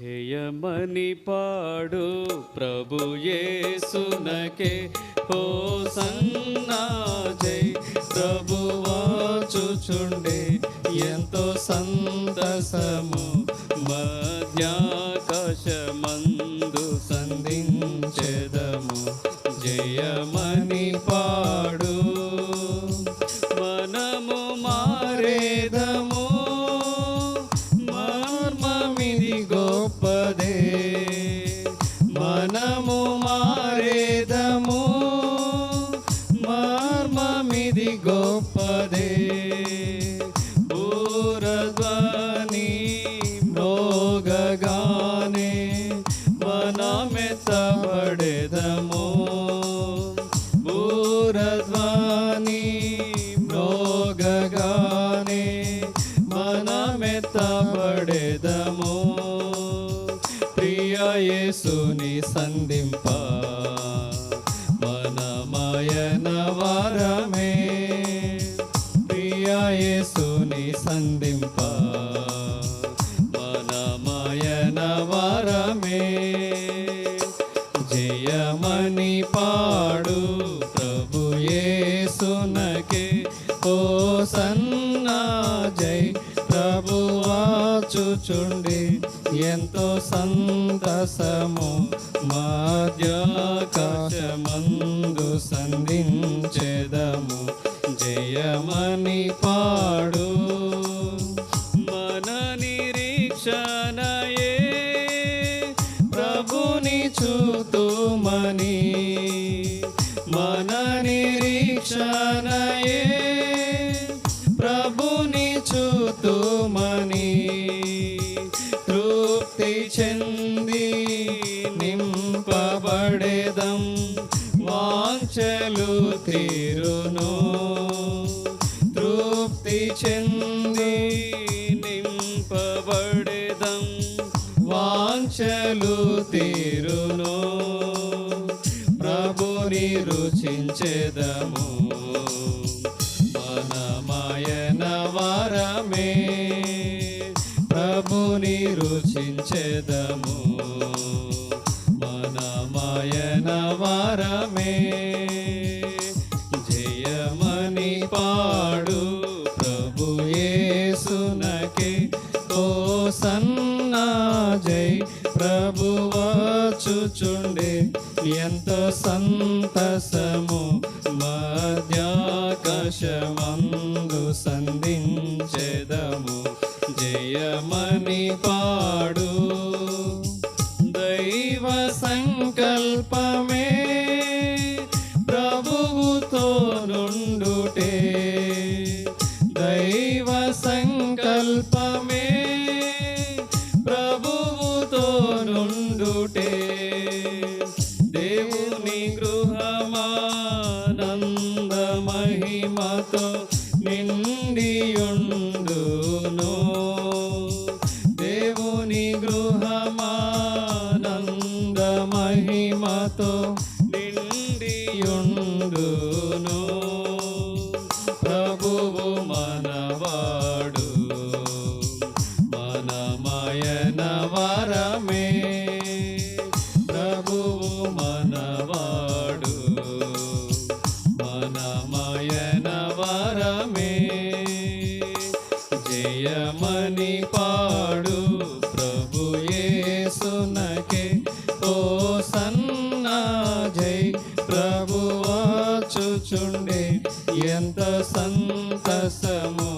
జయమని పాడు ప్రభు యేసునకే. ఓ సన్నా జై ప్రభు వాచుచుండే. ఎంతో సంతసము మధ్యాకాశమందు సంధించెదము വേദമോ ఎంతో సంతసము మాధ్యాకాశమందు సంధించెదము. జయమణి పా వాంచలు తీరును. తృప్తి చెంది నింపబడేదం వాంచలు తీరును. ప్రభుని రుచించెదము. మనమాయన వారమే. ప్రభుని రుచించెదము. జయమని పాడు ప్రభు యేసునకే. ఓ సన్నా జై ప్రభు వచ్చుచుండే ఎంతో సంతసము మధ్యాకాశమందు నుండుటే దేవుని గృహమానంద మహిమతో నిండియుండును. దేవుని గృహమానంద మహిమతో నిండియుండును. మణి పాడు. ప్రభు యేసునకే ఓ సన్న జై. ప్రభు వాచుచుండే. ఎంత సంతసము